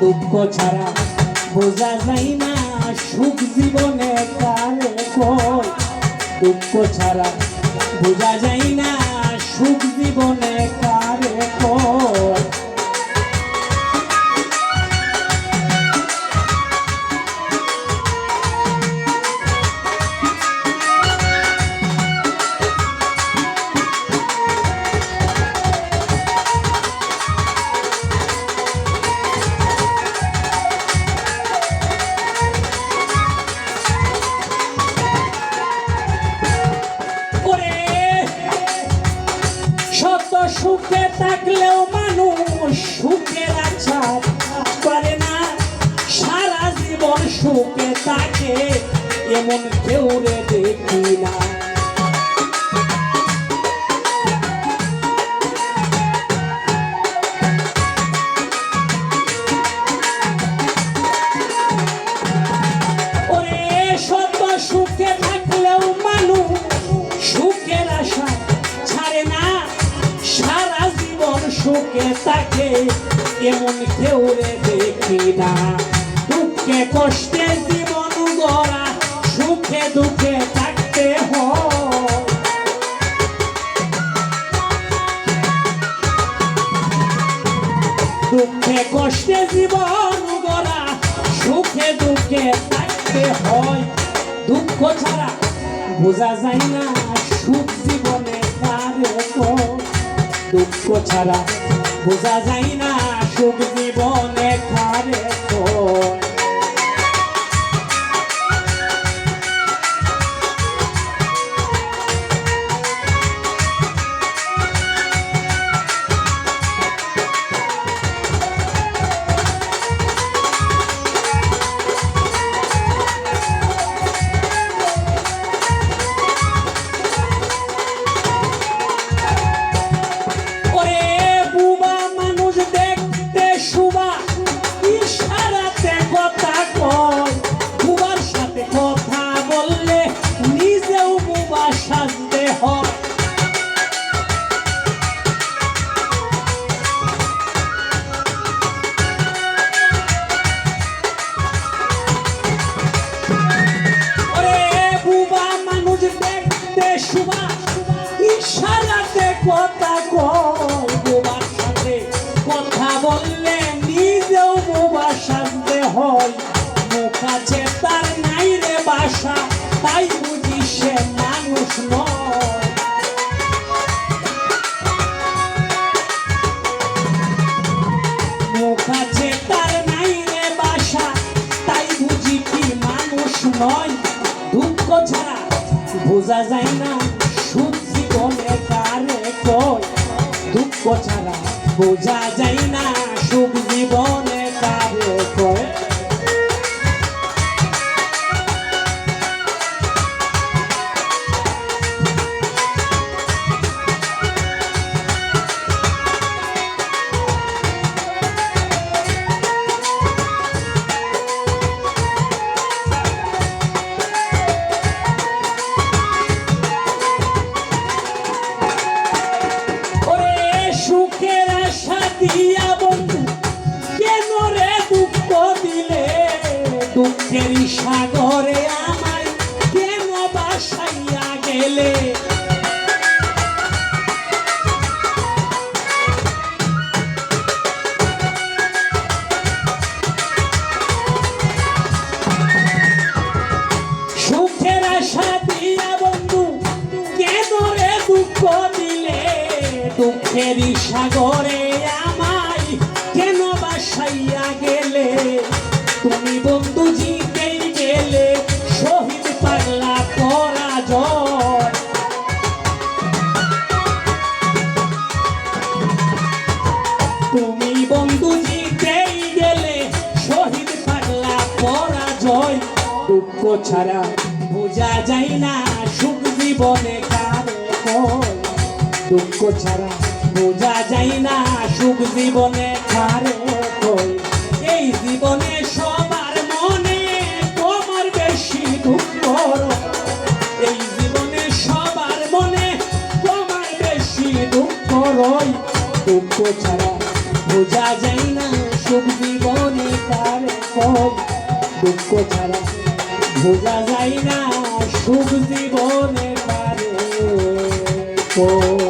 দুঃখ ছাড়া বোঝা যায় না, সুখ জীবনে কারে দুঃখ ছাড়া বোঝা যায় না, সুখ জীবনে সুখে থাকলেও মানুষ সুখের আশা করে না। সারা জীবন সুখে থাকে, এমন কেউ রে দেখি না। সুখে থাকে এমন কেউ দেখি না। দুঃখে কষ্টে জীবন গড়া, সুখে দুঃখে থাকতে হয়। দুঃখে কষ্টে জীবন গড়া, সুখে দুঃখে থাকতে হয়। দুঃখ ছাড়া বোঝা যায় না সুখ। দুঃখ ছাড়া বোঝা যায় না সুখ জীবনে কারে। তার তাই বুঝি কি মানুষ নয়? দুঃখ ছাড়া বোঝা যায় না সুখ জীবনে কারে কয়? দুঃখ ছাড়া বোঝা যায় সুখ জীবনে কারে কয়? দিয়া বন্ধু, কেন রে দুঃখ দিলে? দুঃখের সাগরে আমায় কেন বাসাইয়া গেলে? সুখের আশা দিয়া বন্ধু, কেন দুঃখ দিলে? দুঃখের সাগরে পরাজয়, দুঃখ ছাড়া বোঝা যায় না, সুখ জীবনে কারে দুঃখ ছাড়া বোঝা যায় না, সুখ জীবনে কারে কয়? এই জীবনে সবার মনে তোমার বেশি দুঃখ এই জীবনে সবার মনে তোমার বেশি দুঃখ রয়। দুঃখ ছাড়া বোঝা যায় না, সুখ জীবনে কারে কয়? দুঃখ ছাড়া বোঝা যায় না সুখ জীবনে কারে কয়